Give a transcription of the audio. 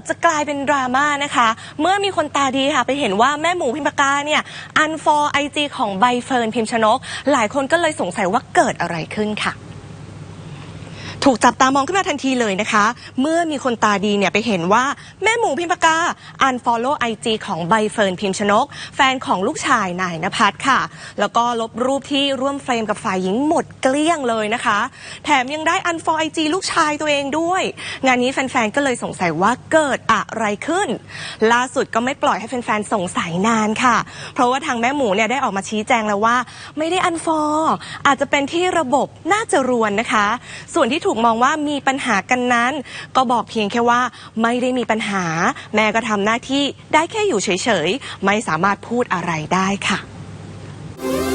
อบจะกลายเป็นดราม่านะคะ เมื่อมีคนตาดีค่ะ ไปเห็นว่าแม่หมูพิมพากาเนี่ยอันฟอร์ไอจีของใบเฟิร์นพิมชนก หลายคนก็เลยสงสัยว่าเกิดอะไรขึ้นค่ะ ถูกจับตามองขึ้นมาทันทีเลยนะคะ เมื่อมีคนตาดีเนี่ยไปเห็นว่าแม่หมูพิมพากา unfollow IG ของใบเฟิร์นพิมชนก แฟนของลูกชายนายนภัสค่ะ แล้วก็ลบรูปที่ร่วมเฟรมกับฝ่ายหญิงหมดเกลี้ยงเลยนะคะ แถมยังได้ unfollow IG ลูกชายตัวเองด้วย งานนี้แฟนๆก็เลยสงสัยว่าเกิดอะไรขึ้น ล่าสุดก็ไม่ปล่อยให้แฟนๆสงสัยนานค่ะ เพราะว่าทางแม่หมูเนี่ยได้ออกมาชี้แจงแล้วว่า ไม่ได้ unfollow อาจจะเป็นที่ระบบน่าจะรวนนะคะ ส่วนที่ถูกมองว่ามีปัญหากันนั้น ก็บอกเพียงแค่ว่าไม่ได้มีปัญหา แม่ก็ทำหน้าที่ได้แค่อยู่เฉยๆ ไม่สามารถพูดอะไรได้ค่ะ